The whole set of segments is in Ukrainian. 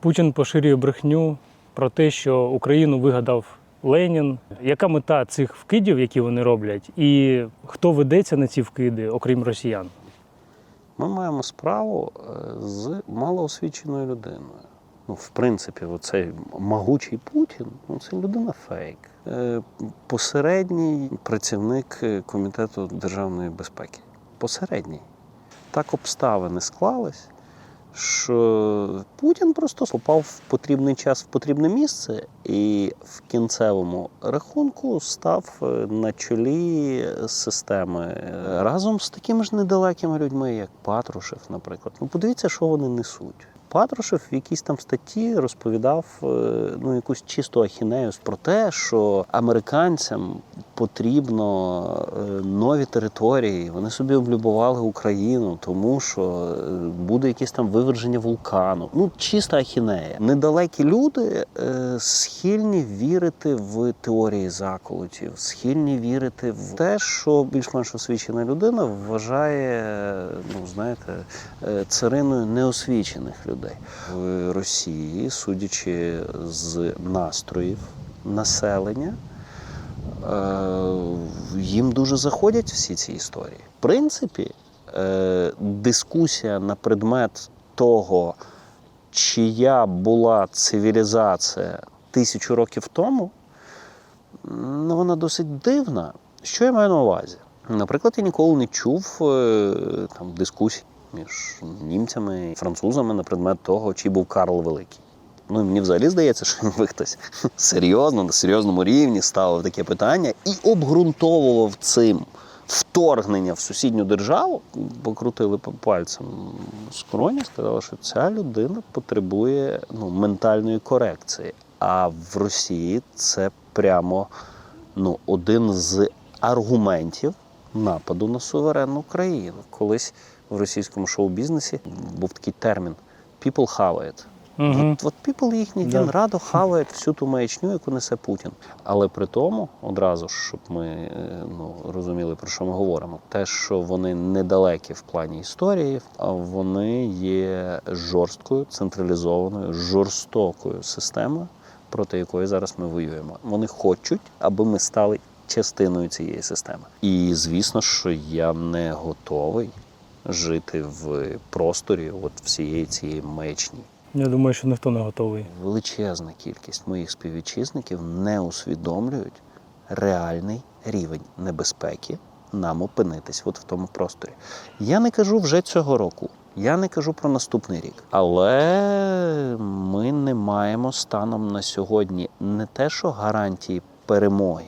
Путін поширює брехню про те, що Україну вигадав Ленін. Яка мета цих вкидів, які вони роблять, і хто ведеться на ці вкиди, окрім росіян? Ми маємо справу е, з малоосвіченою людиною. Ну, в принципі, оцей могучий Путін ну, це людина фейк. Е, Посередній працівник е, комітету державної безпеки. Посередній. Так обставини склались, що Путін просто попав в потрібний час в потрібне місце і в кінцевому рахунку став е, на чолі системи е, разом з такими ж недалекими людьми, як Патрушев, наприклад. Ну, подивіться, що вони несуть. Патрушев в якійсь там статті розповідав е, ну, якусь чисту ахінею про те, що американцям потрібно е, нові території. Вони собі облюбували Україну, тому що е, буде якесь там виверження вулкану. Ну, чиста ахінея. Недалекі люди схильні вірити в теорії заколотів, схильні вірити в те, що більш-менш освічена людина вважає, ну знаєте, цариною неосвічених людей в Росії, судячи з настроїв населення. Е, їм дуже заходять всі ці історії. В принципі, е, дискусія на предмет того, чия була цивілізація тисячу років тому, ну, вона досить дивна. Що я маю на увазі? Наприклад, я ніколи не чув е, там, дискусій між німцями і французами на предмет того, чи був Карл Великий. Ну, і мені взагалі здається, що якби хтось серйозно, на серйозному рівні ставив таке питання і обґрунтовував цим вторгнення в сусідню державу, покрутили пальцем скроні, сказали, що ця людина потребує ну, ментальної корекції. А в Росії це прямо ну, один з аргументів нападу на суверенну країну. Колись в російському шоу-бізнесі був такий термін people it. Угу. От, от people їхні Да. він радо хаває всю ту маячню, яку несе Путін. Але при тому, одразу ж, щоб ми е, ну, розуміли, про що ми говоримо, те, що вони недалекі в плані історії, а вони є жорсткою, централізованою, жорстокою системою, проти якої зараз ми воюємо. Вони хочуть, аби ми стали частиною цієї системи. І звісно, що я не готовий жити в просторі от всієї цієї маячні. Я думаю, що ніхто не готовий. Величезна кількість моїх співвітчизників не усвідомлюють реальний рівень небезпеки нам опинитись от в тому просторі. Я не кажу вже цього року. Я не кажу про наступний рік, але ми не маємо станом на сьогодні не те, що гарантії перемоги,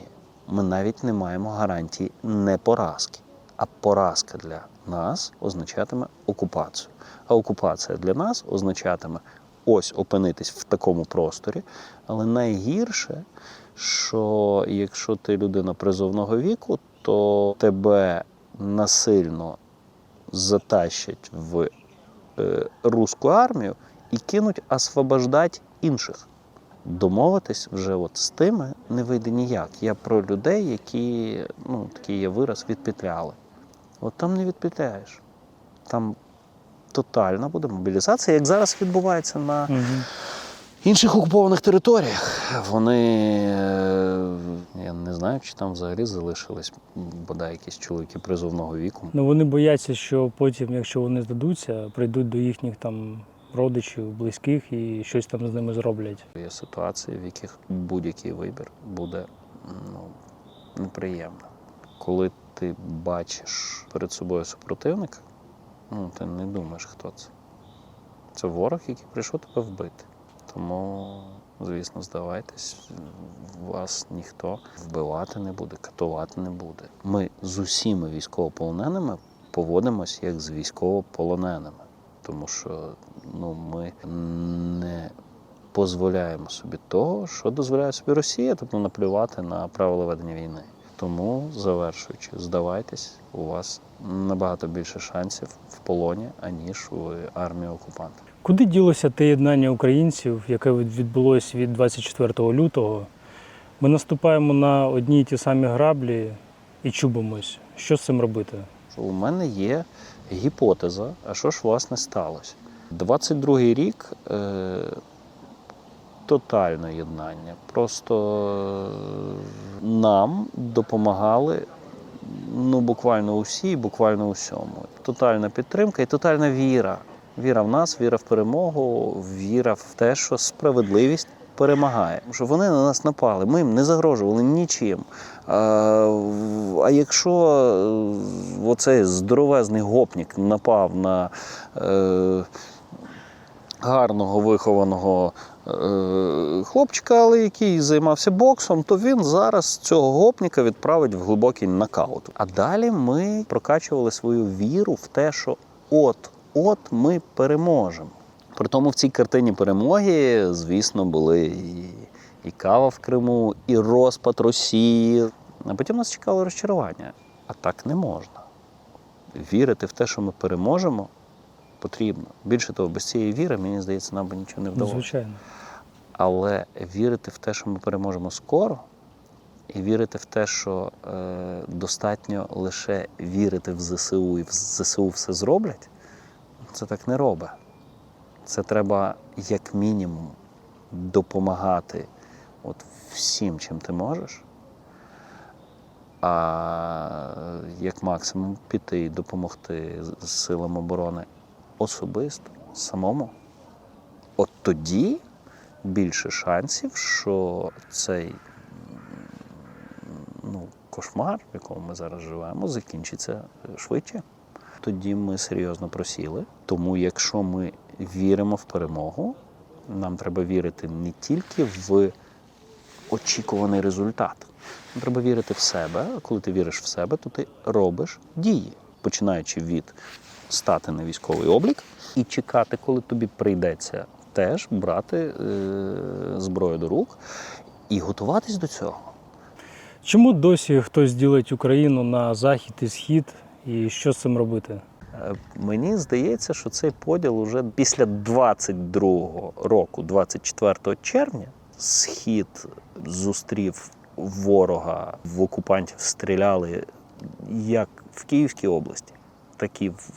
ми навіть не маємо гарантії не поразки. А поразка для нас означатиме окупацію. А окупація для нас означатиме ось опинитись в такому просторі. Але найгірше, що якщо ти людина призовного віку, то тебе насильно затащать в е, руську армію і кинуть освобождати інших. Домовитись вже от з тими не вийде ніяк. Я про людей, які, ну, такий є вираз, відпетляли. От там не відпетляєш. Там тотальна буде мобілізація, як зараз відбувається на Угу. інших окупованих територіях. Вони е, я не знаю, чи там взагалі залишились бодай якісь чоловіки призовного віку. Ну вони бояться, що потім, якщо вони здадуться, прийдуть до їхніх там родичів, близьких і щось там з ними зроблять. Є ситуації, в яких будь-який вибір буде ну, неприємним. Коли ти бачиш перед собою супротивника, ну, ти не думаєш, хто це. Це ворог, який прийшов тебе вбити. Тому, звісно, здавайтесь, вас ніхто вбивати не буде, катувати не буде. Ми з усіма військовополоненими поводимось як з військовополоненими, тому що ну, ми не дозволяємо собі того, що дозволяє собі Росія, тобто наплювати на правила ведення війни. Тому, завершуючи, здавайтесь, у вас набагато більше шансів в полоні, аніж в армії окупанта. Куди ділося те єднання українців, яке відбулося від 24 лютого? Ми наступаємо на одні й ті самі граблі і чубимось. Що з цим робити? у мене є гіпотеза, а що ж власне сталося. 22-й рік е, тотальне єднання. Просто е, нам допомагали ну, буквально усі, буквально усьому. Тотальна підтримка і тотальна віра. Віра в нас, віра в перемогу, віра в те, що справедливість перемагає. Що вони на нас напали, ми їм не загрожували нічим. А, а якщо е, оцей здоровезний гопнік напав на е, гарного вихованого хлопчика, але який займався боксом, то він зараз цього гопніка відправить в глибокий нокаут. А далі ми прокачували свою віру в те, що от, от ми переможемо. При тому в цій картині перемоги, звісно, були і, і кава в Криму, і розпад Росії. А потім нас чекало розчарування. А так не можна. Вірити в те, що ми переможемо, потрібно. Більше того, без цієї віри, мені здається, нам би нічого не вдалося. звичайно. Але вірити в те, що ми переможемо скоро, і вірити в те, що е, достатньо лише вірити в ЗСУ і в ЗСУ все зроблять, це так не робить. Це треба як мінімум допомагати от всім, чим ти можеш. А як максимум піти і допомогти силам оборони особисто, самому. От тоді більше шансів, що цей ну, кошмар, в якому ми зараз живемо, закінчиться швидше. Тоді ми серйозно просіли. Тому, якщо ми віримо в перемогу, нам треба вірити не тільки в очікуваний результат. Нам треба вірити в себе. Коли ти віриш в себе, то ти робиш дії, починаючи від стати на військовий облік і чекати, коли тобі прийдеться теж брати е, зброю до рук і готуватись до цього. Чому досі хтось ділить Україну на захід і схід, і що з цим робити? Е, Мені здається, що цей поділ уже після 22-го року, 24 червня, схід зустрів ворога в окупантів, стріляли як в Київській області, так і в,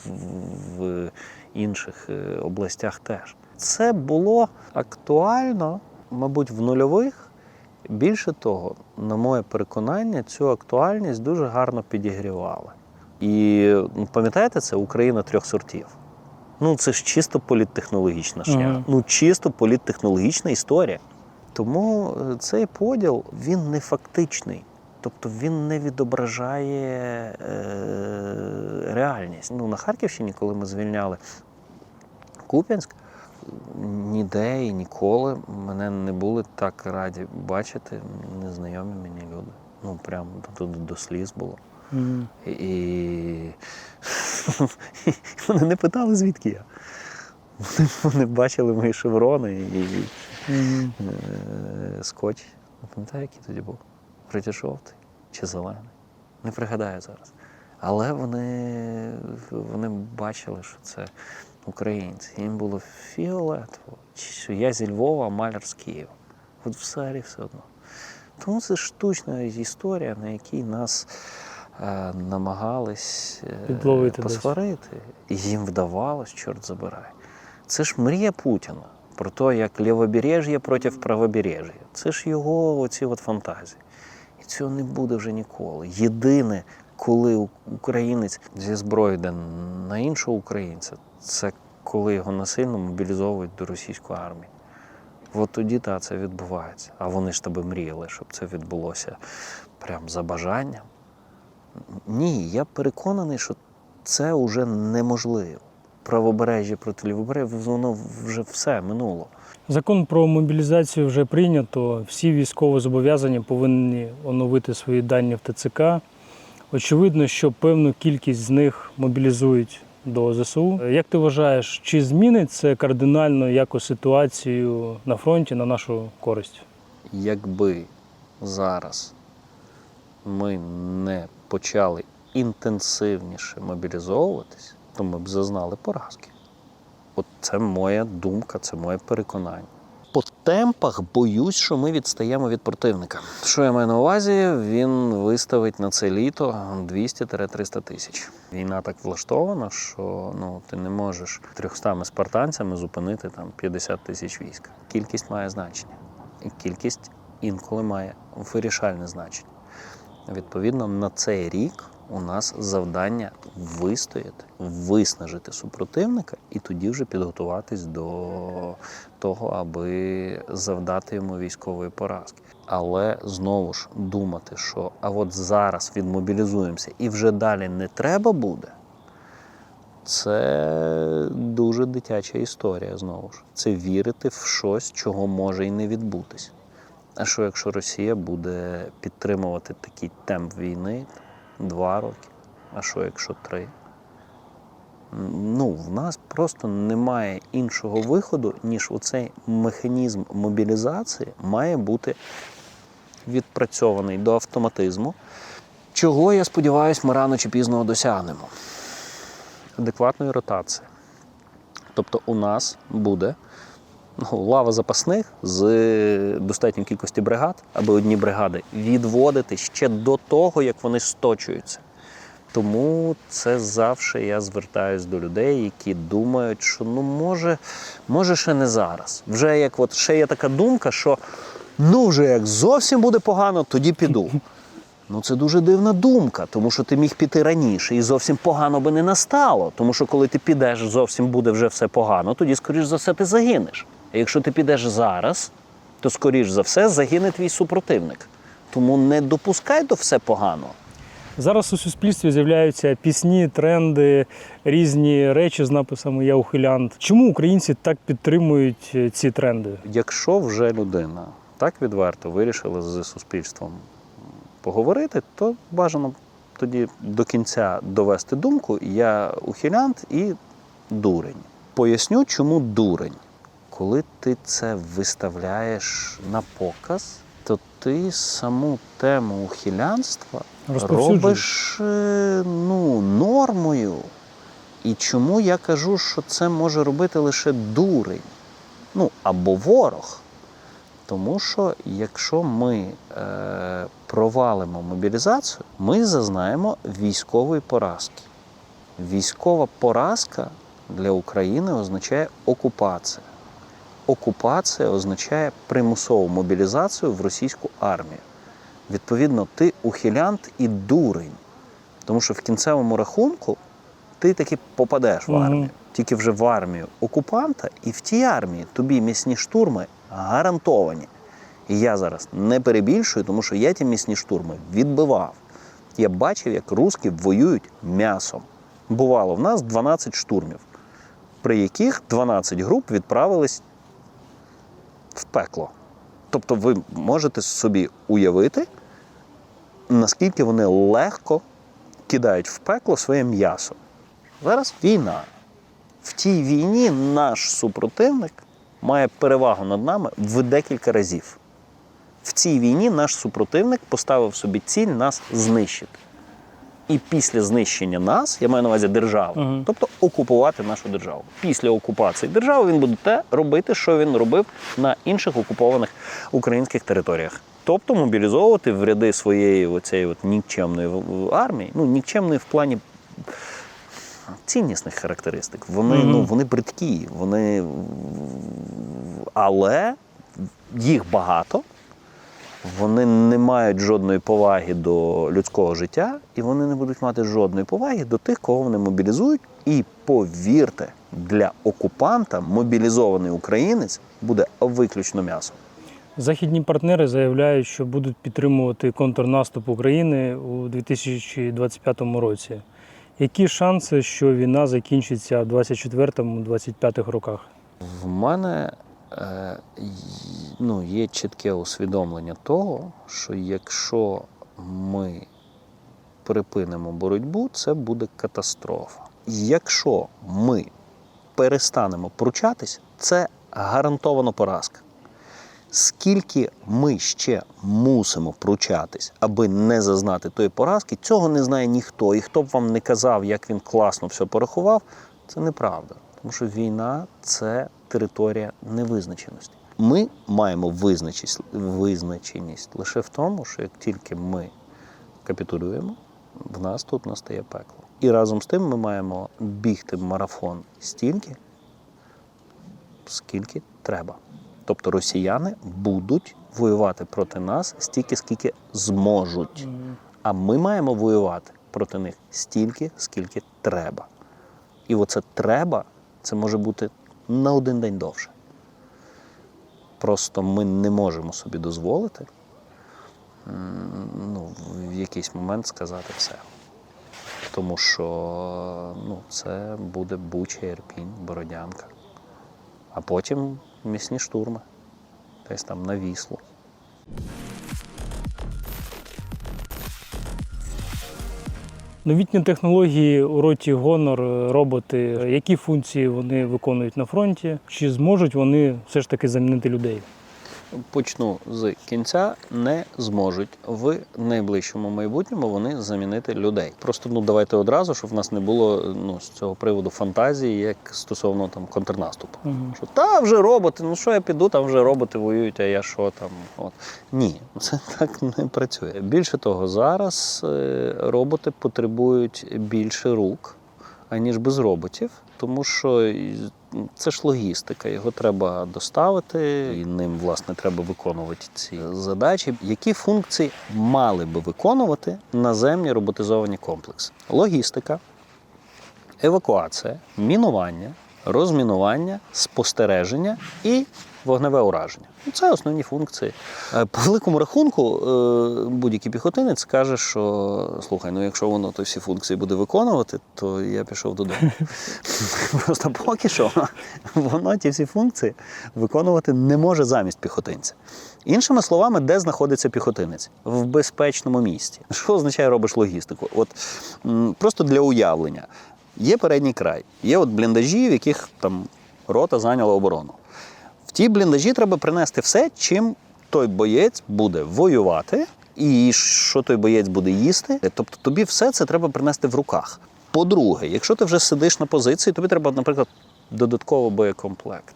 в- інших е, областях теж. Це було актуально, мабуть, в нульових. Більше того, на моє переконання, цю актуальність дуже гарно підігрівали. І ну, пам'ятаєте, це Україна трьох сортів. Ну, це ж чисто політтехнологічна шлях. Мгм. Ну, чисто політтехнологічна історія. Тому е, цей поділ він не фактичний. Тобто він не відображає е, реальність. Ну, на Харківщині, коли ми звільняли Куп'янськ, ніде і ніколи мене не були так раді бачити незнайомі мені люди. Ну, прям до, до, сліз було. І вони не питали, звідки я. Вони, бачили мої шеврони і е, скотч. Не пам'ятаю, який тоді був. Вроді жовтий чи зелений. Не пригадаю зараз. Але вони, вони бачили, що це українці. Їм було фіолетово, що я зі Львова, а маляр з Києва. От взагалі все одно. Тому це штучна історія, на якій нас е, намагались е, посварити. І їм вдавалось, чорт забирай. Це ж мрія Путіна про те, як лівобережжя проти правобережжя. Це ж його оці от фантазії. І цього не буде вже ніколи. Єдине, коли українець зі зброєю йде на іншого українця, це коли його насильно мобілізовують до російської армії. От тоді та це відбувається. А вони ж тебе мріяли, щоб це відбулося прям за бажанням. Ні, я переконаний, що це вже неможливо. Правобережжя проти лівобережжя, воно вже все минуло. Закон про мобілізацію вже прийнято. Всі військовозобов'язані повинні оновити свої дані в ТЦК. Очевидно, що певну кількість з них мобілізують до ЗСУ. Як ти вважаєш, чи змінить це кардинально якось ситуацію на фронті на нашу користь? Якби зараз ми не почали інтенсивніше мобілізовуватись, то ми б зазнали поразки. От це моя думка, це моє переконання. По темпах боюсь, що ми відстаємо від противника. Що я маю на увазі? Він виставить на це літо 200-300 тисяч. Війна так влаштована, що ну, ти не можеш 300 спартанцями зупинити там 50 тисяч військ. Кількість має значення. і кількість інколи має вирішальне значення. Відповідно, на цей рік у нас завдання вистояти, виснажити супротивника і тоді вже підготуватись до того, аби завдати йому військової поразки. Але знову ж думати, що а от зараз відмобілізуємося і вже далі не треба буде. Це дуже дитяча історія знову ж. Це вірити в щось, чого може і не відбутись. А що якщо Росія буде підтримувати такий темп війни два роки? А що якщо три? Ну, в нас просто немає іншого виходу, ніж оцей механізм мобілізації має бути відпрацьований до автоматизму, чого, я сподіваюся, ми рано чи пізно досягнемо. Адекватної ротації. Тобто у нас буде ну, лава запасних з достатньою кількості бригад, аби одні бригади відводити ще до того, як вони сточуються. Тому це завжди я звертаюсь до людей, які думають, що ну може, може ще не зараз. Вже як от ще є така думка, що ну вже як зовсім буде погано, тоді піду. Ну це дуже дивна думка, тому що ти міг піти раніше і зовсім погано би не настало. Тому що коли ти підеш, зовсім буде вже все погано, тоді, скоріш за все, ти загинеш. А якщо ти підеш зараз, то скоріш за все загине твій супротивник. Тому не допускай до все погано. Зараз у суспільстві з'являються пісні, тренди, різні речі з написами Я ухилянт. Чому українці так підтримують е, ці тренди? Якщо вже людина так відверто вирішила з суспільством поговорити, то бажано тоді до кінця довести думку я ухилянт і дурень. Поясню, чому дурень. Коли ти це виставляєш на показ, то ти саму тему ухилянства робиш е, ну, нормою. І чому я кажу, що це може робити лише дурень, ну або ворог. Тому що якщо ми е, провалимо мобілізацію, ми зазнаємо військової поразки. Військова поразка для України означає окупація. Окупація означає примусову мобілізацію в російську армію. Відповідно, ти ухилянт і дурень. Тому що в кінцевому рахунку ти таки попадеш в армію. Тільки вже в армію окупанта, і в тій армії тобі місні штурми гарантовані. І я зараз не перебільшую, тому що я ті місні штурми відбивав. Я бачив, як руски воюють м'ясом. Бувало в нас 12 штурмів, при яких 12 груп відправились в пекло. Тобто ви можете собі уявити, наскільки вони легко кидають в пекло своє м'ясо. Зараз війна. В тій війні наш супротивник має перевагу над нами в декілька разів. В цій війні наш супротивник поставив собі ціль нас знищити. І після знищення нас, я маю на увазі державу, Мгм. тобто окупувати нашу державу. Після окупації держави він буде те робити, що він робив на інших окупованих українських територіях. Тобто мобілізовувати в ряди своєї оцієї от нікчемної армії, ну нікчемної в плані ціннісних характеристик. Вони, Мгм. ну, вони бридкі, вони... але їх багато, вони не мають жодної поваги до людського життя, і вони не будуть мати жодної поваги до тих, кого вони мобілізують. І повірте, для окупанта мобілізований українець буде виключно м'ясом. Західні партнери заявляють, що будуть підтримувати контрнаступ України у 2025 році. Які шанси, що війна закінчиться в 2024-2025 роках? В мене ну, є чітке усвідомлення того, що якщо ми припинимо боротьбу, це буде катастрофа. Якщо ми перестанемо пручатись, це гарантовано поразка. Скільки ми ще мусимо пручатись, аби не зазнати тої поразки, цього не знає ніхто. І хто б вам не казав, як він класно все порахував, це неправда. Тому що війна це територія невизначеності. Ми маємо визначеність, лише в тому, що як тільки ми капітулюємо, в нас тут настає пекло. І разом з тим ми маємо бігти марафон стільки, скільки треба. Тобто росіяни будуть воювати проти нас стільки, скільки зможуть. А ми маємо воювати проти них стільки, скільки треба. І оце треба, це може бути на один день довше. Просто ми не можемо собі дозволити ну, в якийсь момент сказати все. Тому що ну, це буде Буча, Ірпінь, Бородянка. А потім місні штурми, десь там на Віслу. Новітні технології у роті Гонор, е, роботи, які функції вони виконують на фронті? Чи зможуть вони все ж таки замінити людей? Почну з кінця, не зможуть в найближчому майбутньому вони замінити людей. Просто ну давайте одразу, щоб в нас не було ну з цього приводу фантазії, як стосовно там контрнаступу. Мгм. Що та вже роботи, ну що я піду, там вже роботи воюють, а я що там? От ні, це так не працює. Більше того, зараз е, роботи потребують більше рук, аніж без роботів, тому що це ж логістика, його треба доставити, і ним власне треба виконувати ці задачі. Які функції мали би виконувати наземні роботизовані комплекси? Логістика, евакуація, мінування, розмінування, спостереження і вогневе ураження. Ну, Це основні функції. Е, По великому рахунку, е, будь-який піхотинець скаже, що слухай, ну якщо воно то всі функції буде виконувати, то я пішов додому. Просто поки що воно ті всі функції виконувати не може замість піхотинця. Іншими словами, де знаходиться піхотинець? В безпечному місці. Що означає робиш логістику? От просто для уявлення. Є передній край, є от бліндажі, в яких там рота зайняла оборону. В ті бліндажі треба принести все, чим той боєць буде воювати, і що той боєць буде їсти. Тобто тобі все це треба принести в руках. По-друге, якщо ти вже сидиш на позиції, тобі треба, наприклад, додатково боєкомплект.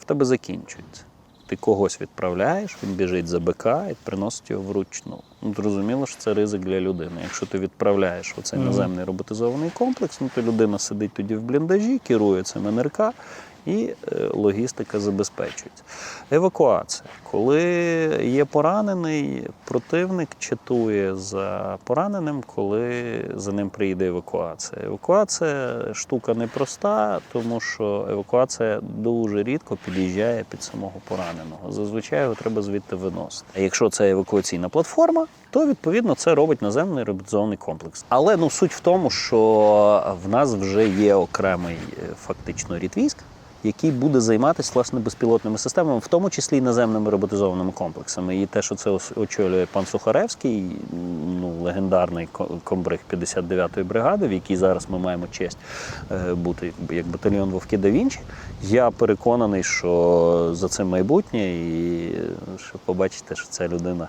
В тебе закінчується. Ти когось відправляєш, він біжить за БК і приносить його вручну. Ну, зрозуміло, що це ризик для людини. Якщо ти відправляєш оцей наземний роботизований комплекс, ну то людина сидить тоді в бліндажі, керує цим НРК і е, логістика забезпечується. Евакуація. Коли є поранений, противник чатує за пораненим, коли за ним приїде евакуація. Евакуація штука непроста, тому що евакуація дуже рідко під'їжджає під самого пораненого. Зазвичай його треба звідти виносити. А якщо це евакуаційна платформа, то відповідно це робить наземний роботизований комплекс. Але ну суть в тому, що в нас вже є окремий е, фактично рід військ, який буде займатися власне безпілотними системами, в тому числі і наземними роботизованими комплексами. І те, що це очолює пан Сухаревський, ну легендарний комбриг 59-ї бригади, в якій зараз ми маємо честь е, бути як батальйон Вовки да Вінчі. Я переконаний, що за цим майбутнє, і що побачите, що ця людина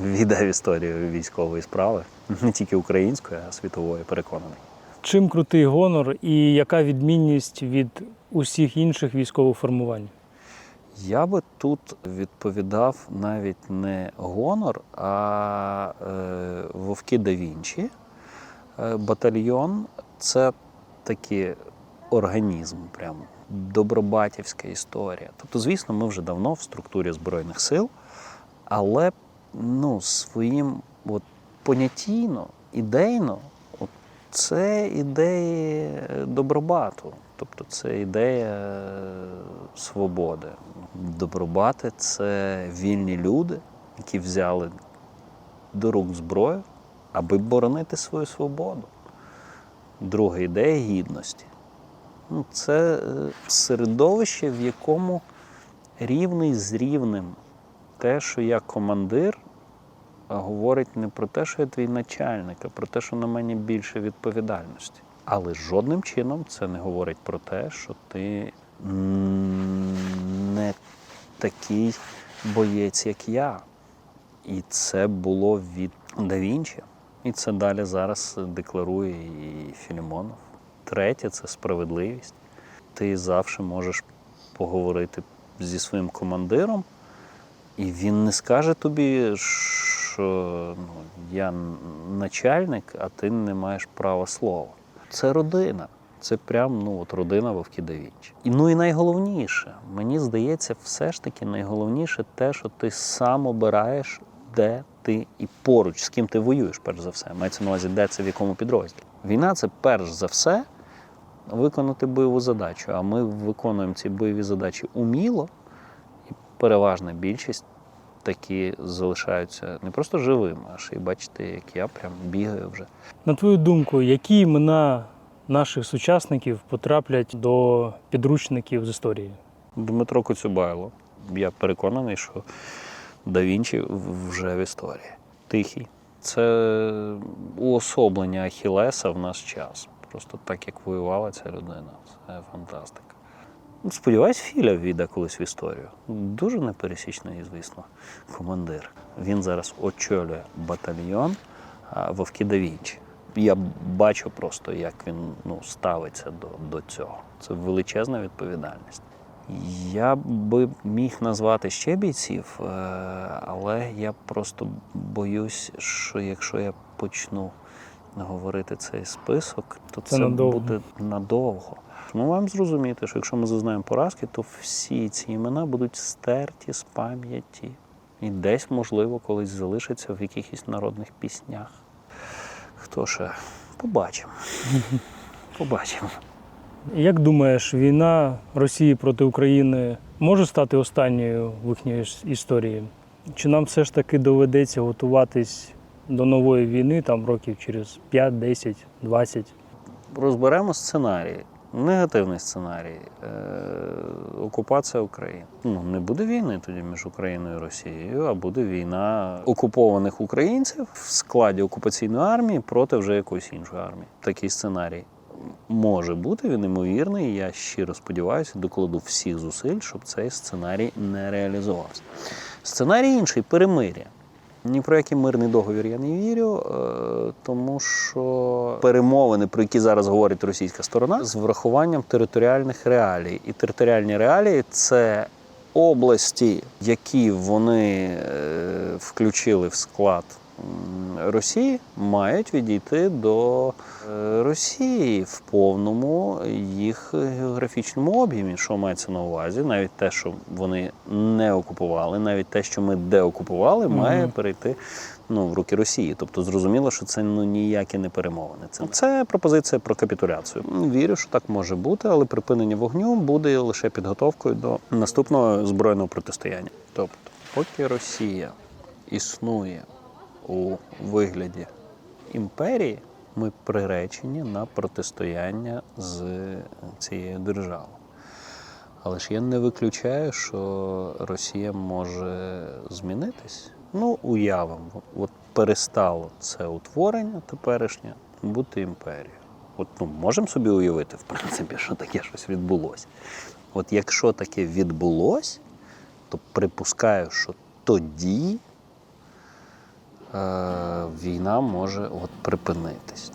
війде в історію військової справи, не тільки української, а світової, переконаний. Чим крутий гонор і яка відмінність від усіх інших військових формувань? Я би тут відповідав навіть не гонор, а е, Вовки да Вінчі. Е, батальйон це такий організм, прям добробатівська історія. Тобто, звісно, ми вже давно в структурі Збройних сил, але ну, своїм от, понятійно, ідейно, це ідеї добробату. Тобто це ідея е, свободи. Добробати це вільні люди, які взяли до рук зброю, аби боронити свою свободу. Друга ідея гідності. Ну, це е, середовище, в якому рівний з рівним. Те, що я командир, говорить не про те, що я твій начальник, а про те, що на мені більше відповідальності. Але жодним чином це не говорить про те, що ти не такий боєць, як я. І це було від Да Вінчі. І це далі зараз декларує і Філімонов. Третє це справедливість. Ти завжди можеш поговорити зі своїм командиром, і він не скаже тобі, що ну, я начальник, а ти не маєш права слова. Це родина. Це прям ну, от родина Вовки Вінчі. І ну і найголовніше, мені здається, все ж таки найголовніше те, що ти сам обираєш, де ти і поруч, з ким ти воюєш, перш за все. Мається на увазі, де це в якому підрозділі. Війна це перш за все виконати бойову задачу. А ми виконуємо ці бойові задачі уміло, і переважна більшість такі залишаються не просто живими, а ще й бачите, як я прям бігаю вже. На твою думку, які імена наших сучасників потраплять до підручників з історії? Дмитро Коцюбайло. Я переконаний, що да Вінчі вже в історії. Тихий. Це уособлення Ахілеса в наш час. Просто так, як воювала ця людина. Це фантастика. Сподіваюсь, Філя війде колись в історію. Дуже непересічний, звісно, командир. Він зараз очолює батальйон Вовки да Вінчі. Я бачу просто, як він ну, ставиться до, до цього. Це величезна відповідальність. Я би міг назвати ще бійців, е, але я просто боюсь, що якщо я почну говорити цей список, то Це це, надовго. буде надовго. Ми маємо зрозуміти, що якщо ми зазнаємо поразки, то всі ці імена будуть стерті з пам'яті. І десь, можливо, колись залишаться в якихось народних піснях. Хто ще? Побачимо. Побачимо. Як думаєш, війна Росії проти України може стати останньою в їхній історії? Чи нам все ж таки доведеться готуватись до нової війни там років через 5, 10, 20? Розберемо сценарії. Негативний сценарій. Е, окупація України. Ну, не буде війни тоді між Україною і Росією, а буде війна окупованих українців в складі окупаційної армії проти вже якоїсь іншої армії. Такий сценарій може бути, він ймовірний. і Я щиро сподіваюся, докладу всіх зусиль, щоб цей сценарій не реалізувався. Сценарій інший перемир'я. Ні про який мирний договір я не вірю, е, тому що перемовини, про які зараз говорить російська сторона, з врахуванням територіальних реалій. І територіальні реалії це області, які вони е, включили в склад Росії, мають відійти до е, Росії в повному їх географічному об'ємі, що мається на увазі, навіть те, що вони не окупували, навіть те, що ми деокупували, має перейти ну, в руки Росії. Тобто зрозуміло, що це ну ніякі не перемовини. Це, це пропозиція про капітуляцію. Вірю, що так може бути, але припинення вогню буде лише підготовкою до наступного збройного протистояння. Тобто, поки Росія існує у вигляді імперії, ми приречені на протистояння з цією державою. Але ж я не виключаю, що Росія може змінитись. Ну, уявимо, от перестало це утворення теперішнє бути імперією. От ну, можемо собі уявити, в принципі, що таке щось відбулося. От якщо таке відбулось, то припускаю, що тоді війна може от припинитись.